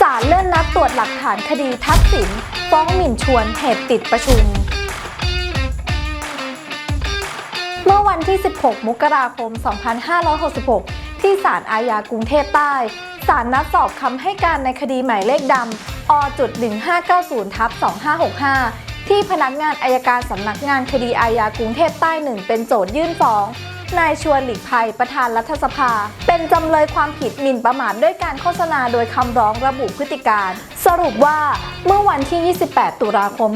ศาลเลื่อนนัดตรวจหลักฐานคดีทักษิณฟ้องหมิ่นชวนเหตุติดประชุม เมื่อวันที่ 16 มกราคม 2566 ที่ศาลอาญากรุงเทพใต้ศาลนัดสอบคำให้การในคดีหมายเลขดำอจ1590ทับ2565 ที่พนักงานอายการสำนักงานคดีอาญากรุงเทพใต้หนึ่งเป็นโจทยื่นฟ้อง นายชวนหลีกภัยประธานรัฐสภา เป็นจำเลยความผิดหมิ่นประมาทด้วยการโฆษณาโดยคำร้องระบุพฤติการ สรุปว่าเมื่อวันที่ 28 ตุลาคม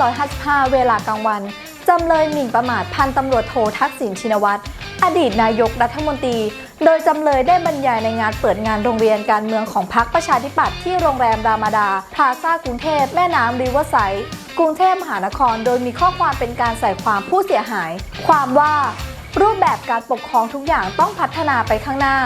2555 เวลากลางวันจำเลยหมิ่นประมาทพันตำรวจโททักษิณชินวัตรอดีตนายกรัฐมนตรี โดยจำเลยได้บรรยายในงานเปิดงานโรงเรียนการเมืองของพรรคประชาธิปัตย์ที่โรงแรมรามาดา พลาซ่ากรุงเทพแม่น้ำริเวอร์ไซด์กรุงเทพมหานคร โดยมีข้อความเป็นการใส่ความผู้เสียหาย ความว่า รูปแบบการปกครองทุกอย่างต้องพัฒนาไปข้างหน้า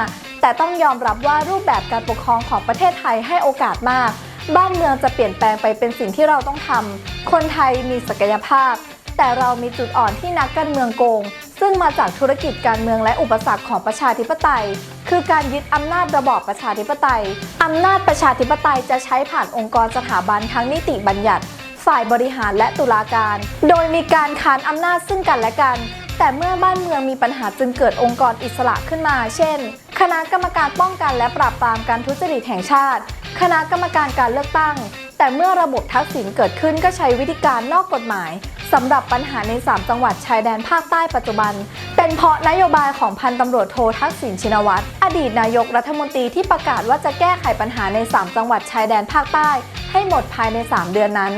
แต่ต้องยอมรับว่ารูปแบบการปกครองของประเทศไทยให้โอกาสมาก บ้านเมืองจะเปลี่ยนแปลงไปเป็นสิ่งที่เราต้องทำคนไทยมีศักยภาพ แต่เรามีจุดอ่อนที่นักการเมืองโกง ซึ่งมาจากธุรกิจการเมืองและอุปสรรคของประชาธิปไตย คือการยึดอำนาจระบอบประชาธิปไตยอำนาจประชาธิปไตยจะใช้ผ่านองค์กรสถาบันทั้งนิติบัญญัติ ฝ่ายบริหารและตุลาการ โดยมีการค้านอำนาจซึ่งกันและกันแต่เมื่อบ้านเมืองมีปัญหาจึงเกิดองค์กรอิสระขึ้นมา เช่น คณะกรรมการป้องกันและปราบปรามการทุจริตแห่งชาติ คณะกรรมการการเลือกตั้ง แต่เมื่อระบบทักษิณเกิดขึ้นก็ใช้วิธีการนอกกฎหมายสำหรับปัญหาใน 3 จังหวัดชายแดนภาคใต้ปัจจุบัน เป็นเพราะนโยบายของพันตำรวจโททักษิณชินวัตรอดีตนายกรัฐมนตรีที่ประกาศว่าจะแก้ไขปัญหาใน 3 จังหวัดชายแดนภาคใต้ ให้หมดภายใน 3 เดือนนั้น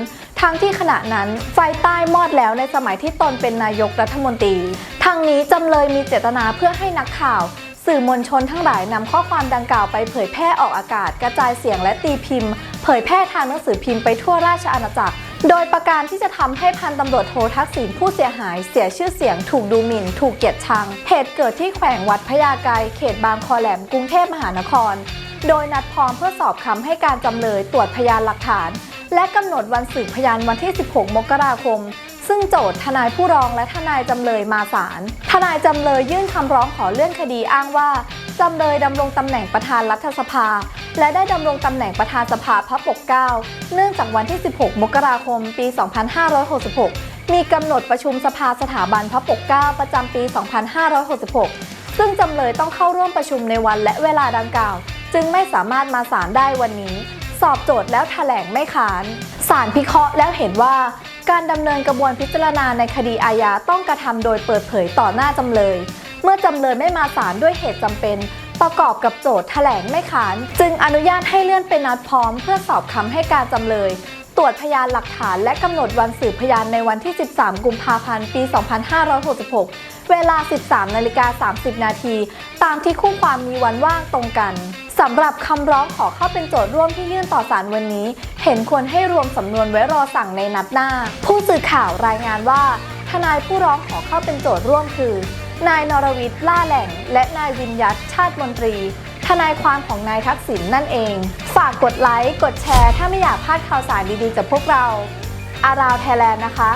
ทั้งที่ขณะนั้นไฟใต้มอดแล้วในสมัยที่ตนเป็นนายกรัฐมนตรีทางนี้จำเลยมีเจตนาเพื่อให้นักข่าว สื่อมวลชนทั้งหลายนำข้อความดังกล่าวไปเผยแพร่ออกอากาศ กระจายเสียงและตีพิมพ์ เผยแพร่ทางหนังสือพิมพ์ไปทั่วราชอาณาจักรโดยประการที่จะทำให้พันตำรวจโททักษิณผู้เสียหายเสียชื่อเสียง ถูกดูหมิ่น ถูกเกลียดชัง เหตุเกิดที่แขวงวัดพญาไกรเขตบางคอแหลมกรุงเทพมหานคร โดยนัดพร้อมเพื่อสอบคำให้การจำเลยตรวจพยานหลักฐาน และกำหนดวันสืบพยานวันที่ 16 มกราคม ซึ่งโจทย์ทนายผู้ร้องและทนายจำเลยมาศาลทนายจำเลยยื่นคำร้องขอเลื่อนคดีอ้างว่าจำเลยดำรงตำแหน่งประธานรัฐสภา และได้ดำรงตำแหน่งประธานสภาพระปกเก้าเนื่องจากวันที่ 16 มกราคม ปี 2566 มีกำหนดประชุมสภาสถาบันพระปกเก้าประจำปี 2566 ซึ่งจำเลยต้องเข้าร่วมประชุมในวันและเวลาดังกล่าว จึงไม่สามารถมาศาลได้วันนี้ สอบโจทย์แล้วแถลงไม่ขานศาลพิเคราะห์แล้วเห็นว่า การดำเนินกระบวนพิจารณาในคดีอาญาต้องกระทำโดยเปิดเผยต่อหน้าจำเลย เมื่อจำเลยไม่มาศาลด้วยเหตุจำเป็น ประกอบกับโจทย์แถลงไม่ขาน จึงอนุญาตให้เลื่อนเป็นนัดพร้อมเพื่อสอบคำให้การจำเลย ตรวจพยานหลักฐานและกำหนดวันสืบพยานในวันที่ 13 กุมภาพันธ์ ปี 2566 เวลา 13นาฬิกา30 นาทีตามที่คู่ความมีวันว่างตรงกันสำหรับคำร้องขอเข้าเป็นโจทย์ร่วมที่ยื่นต่อศาลวันนี้ เห็นควรให้รวมสำนวนไว้รอสั่งในนัดหน้า ผู้สื่อข่าวรายงานว่า ทนายผู้ร้องขอเข้าเป็นโจทย์ร่วมคือ นายนรวิทย์ล่าแหล่ง และนายวินยัตชาติมนตรี ทนายความของนายทักษิณนั่นเอง ฝากกดไลค์ กดแชร์ ถ้าไม่อยากพลาดข่าวสารดีๆจากพวกเรา อาราวไทยแลนด์นะคะ